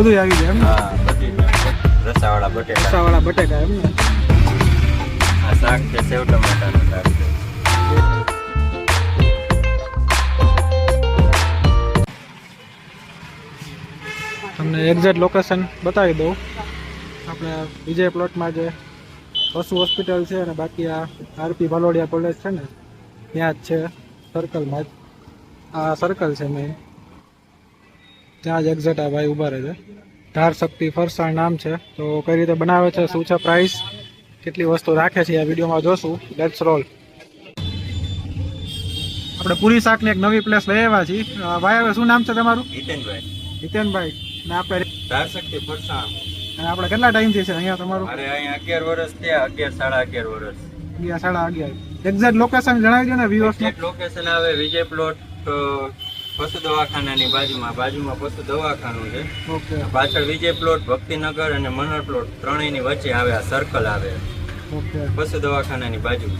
બધું આવી જાય એમ રસાવાળા બટેટા. રસાવાળા બટેકા એમ ને? આ શાક છે સેવ ટમેટાનું શાક તમને એક્ઝેક્ટ લોકેશન બતાવી દઉં. આપણે વિજય પ્લોટમાં જે પશુ હોસ્પિટલ છે અને બાકી આ આરપી ભાલોડિયા કોલેજ છે ને ત્યાં જ છે સર્કલમાં જ. આ સર્કલ છે મેઇન ત્યાં જ એક્ઝેટ આ ભાઈ ઊભા રહે છે. ધાર શક્તિ ફરસાણ નામ છે. તો કઈ રીતે બનાવે છે શું છે પ્રાઇસ કેટલી વસ્તુ રાખે છે આ વિડીયોમાં જોશું. લેટ્સ રોલ આપણે પૂરી શાકની એક નવી પ્લેસ લઈ આવ્યા છીએ. ભાઈ હવે શું નામ છે તમારું? હિતેનભાઈ હિતેનભાઈ ને આપણે ધાર શક્તિ ફરસાણ. અને આપણે કેટલા ટાઈમથી છે અહીંયા તમારું? અરે અહીંયા અગિયાર વર્ષ થયા અગિયાર સાડા અગિયાર વર્ષ. અગિયાર સાડા અગિયાર. એક્ઝેક્ટ લોકેશન જણાવી દો ને વ્યૂઅર્સ લોકેશન આવે વિજય પ્લોટ પશુ દવાખાનાની બાજુમાં બાજુમાં પશુ દવાખાનું છે. પાછળ વિજય પ્લોટ ભક્તિનગર અને મનોહર પ્લોટ ત્રણેયની વચ્ચે આવે આ સર્કલ આવે. પશુ દવાખાનાની બાજુ.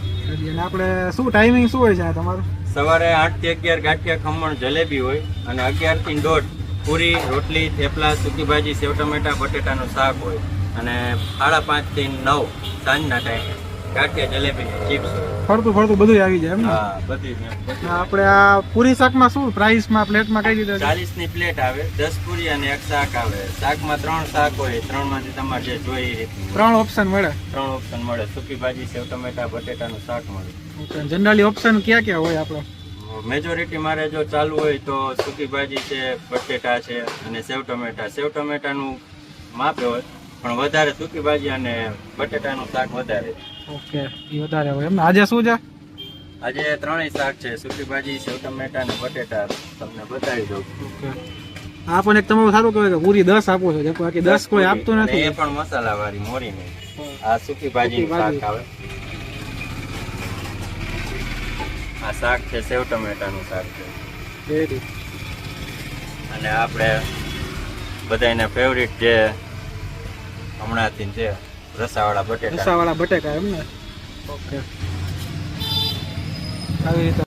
આપણે શું ટાઈમિંગ શું હોય છે તમારું? સવારે આઠથી અગિયાર ગાંઠિયા ખમણ જલેબી હોય અને અગિયારથી દોઢ પૂરી રોટલી થેપલા સૂકી ભાજી સેવ ટમેટા બટેટાનું શાક હોય અને સાડા પાંચથી નવ સાંજના ટાઈમે ગાંઠિયા જલેબી ચિપ્સ હોય. ફરતું ફરતું બધું આવી જાય એમ હા બધી આપણે આ પૂરી શાકમાં શું? પ્રાઇસમાં પ્લેટમાં કઈ દીધું ચાલીસની પ્લેટ આવે દસ પૂરી અને એક શાક આવે. શાકમાં ત્રણ શાક હોય ત્રણમાંથી તમારે જે જોઈએ રીતનું. ત્રણ ઓપ્શન મળે? ત્રણ ઓપ્શન મળે. સૂકી ભાજી સેવ ટમેટા બટેટાનું શાક મળે. જનરલી ઓપ્શન ક્યાં ક્યાં હોય આપણે મેજોરિટી મારે જો ચાલુ હોય તો સૂકી ભાજી છે બટેટા છે અને સેવ ટમેટા. સેવ ટમેટાનું માપે હોય. પણ વધારે સૂકી ભાજી અને બટેટાનું શાક વધારે. ઓકે એ વધારે હોય એમ આજે શું છે? આજે ત્રણેય શાક છે સૂકી ભાજી સેવ ટમેટા અને બટેટા. તમને બતાવી દઉં. ઓકે. આ પણ એક તમારું સારું કહેવાય કે પૂરી દસ આપો છો. બાકી દસ કોઈ આપતું નથી. એ પણ મસાલા વાળી મોરી નહીં. આ સૂકી ભાજી. શાક આવે. આ શાક છે સેવ ટમેટાનું શાક છે. અને આપણે બધાને ફેવરિટ જે હમણાંથી છે રસાવાળા બટેકા રસાવાળા બટેકા એમ ને? ઓકે. આવી રીતે.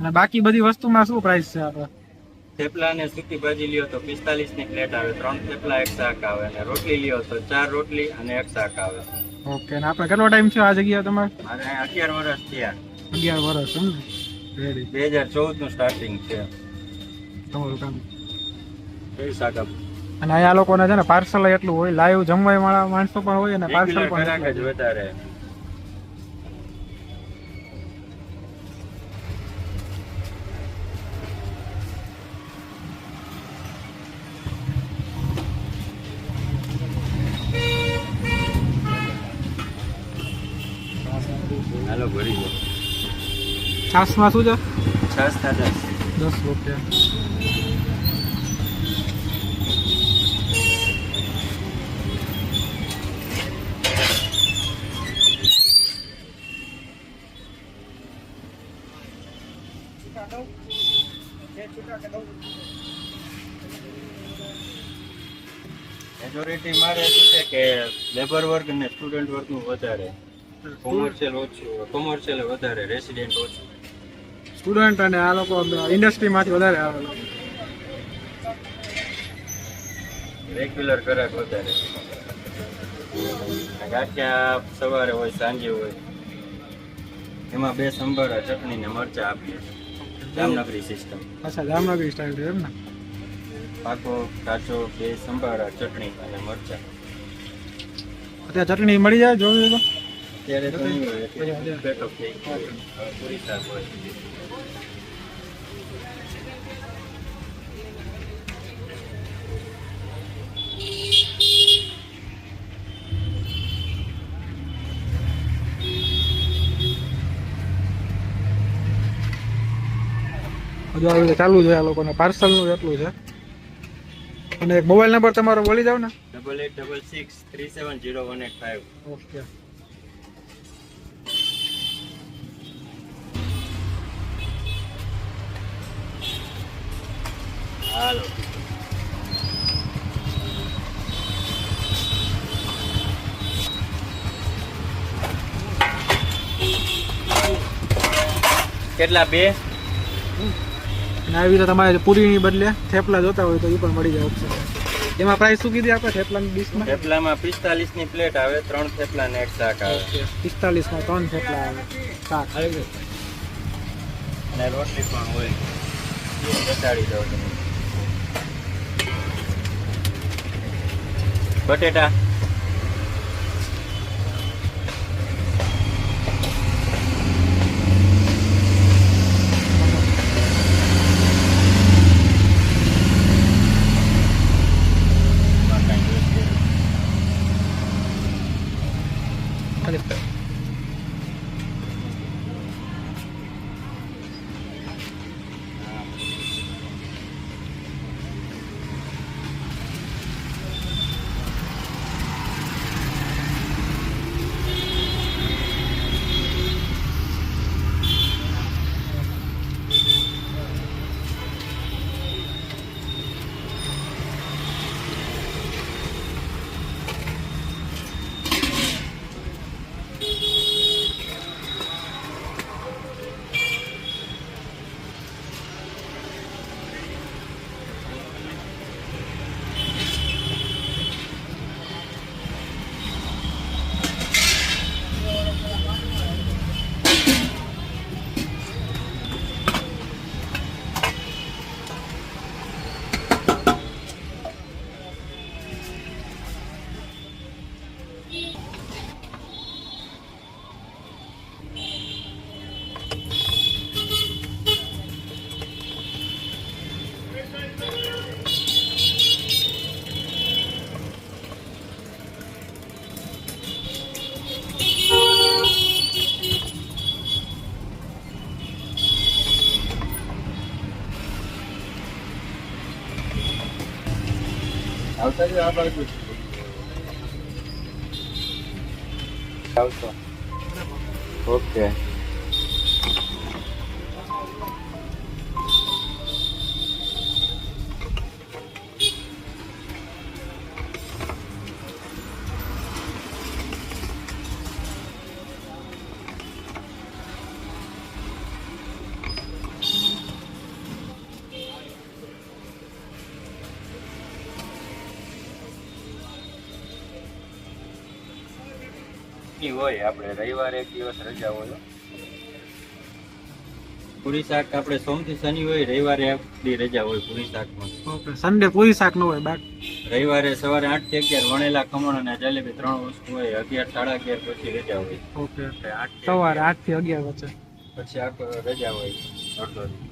અને બાકી બધી વસ્તુમાં શું પ્રાઇસ છે આપણે થેપલા ને સૂકી ભાજી લ્યો તો પિસ્તાલીસની પ્લેટ આવે ત્રણ થેપલા એક શાક આવે અને રોટલી લ્યો તો ચાર રોટલી અને એક શાક આવે. ઓકે ને આપણે કેટલો ટાઈમ છે આ જગ્યા તમારે મારે અગિયાર વર્ષ થયા. અગિયાર વર્ષ એમ ને? બે હજાર ચૌદનું સ્ટાર્ટિંગ છે. તમારું કામ. કેવી શાક આપું અને અહીંયા લોકોને છે ને પાર્સલ એટલું હોય લાઈવ જમવા વાળા માણસો પણ હોય અને પાર્સલ પણ વધારે હાલો ભરી છાસમાં શું છે? છાસ ના દસ મેજોરિટી મારે શું છે કે લેબર વર્ક અને સ્ટુડન્ટ વર્કનું વધારે કોમર્શિયલ ઓછું કોમર્શિયલ વધારે રેસિડેન્ટ ઓછું. સ્ટુડન્ટ અને આ લોકો ઇન્ડસ્ટ્રીમાંથી વધારે આવે. રેગ્યુલર ગ્રાહક વધારે. ગાંઠિયા સવારે હોય સાંજે હોય. એમાં બે સંભારા ચટણી ને મરચા આપીએ. જામનગરી સિસ્ટમ અચ્છા જામનગરી સ્ટાઇલ છે એમ ને? પાકો કાચો બે સંભારા ચટણી અને મરચા. અત્યારે ચટણી મળી જાય જોવી તો? ત્યારે તો નહીં હોય એટલે બેઠો થઈ ગયો. હોય. પૂરી શાક હોય બધું આવી રીતે ચાલુ છે આ લોકોને પાર્સલનું એટલું છે. અને એક મોબાઈલ નંબર તમારો બોલી જાવ ને. Double eight double six three seven zero one eight five okay. હાલો. કેટલા બે? અને આવી રીતે તમારે પૂરીની બદલે થેપલા જોતા હોય તો એ પણ મળી જાય ઓપ્શન એમાં પ્રાઇસ શું કીધી આપણે થેપલાની ડીશમાં થેપલામાં પિસ્તાલીસની પ્લેટ આવે ત્રણ થેપલા ને એક શાક આવે. પિસ્તાલીસમાં ત્રણ થેપલા આવે. શાક. અને રોટલી પણ હોય. એ બતાડી દઉં બટેટા. આવતા આ ઓકે. ઈ હોય આપણે રવિવારે એક દિવસ રજા હોય. પૂરી શાક આપણે સોમથી શનિ હોય રવિવારે આપણી રજા હોય પૂરી શાકમાં. ઓકે સન્ડે પૂરી શાક ન હોય બાકી. રવિવારે સવારે આઠથી અગિયાર વણેલા ખમણ અને જલેબી ત્રણ વસ્તુ હોય અગિયાર સાડા અગિયાર પછી રજા હોય. ઓકે. સવારે આઠથી અગિયાર વચ્ચે. પછી આખો રજા હોય અડધો.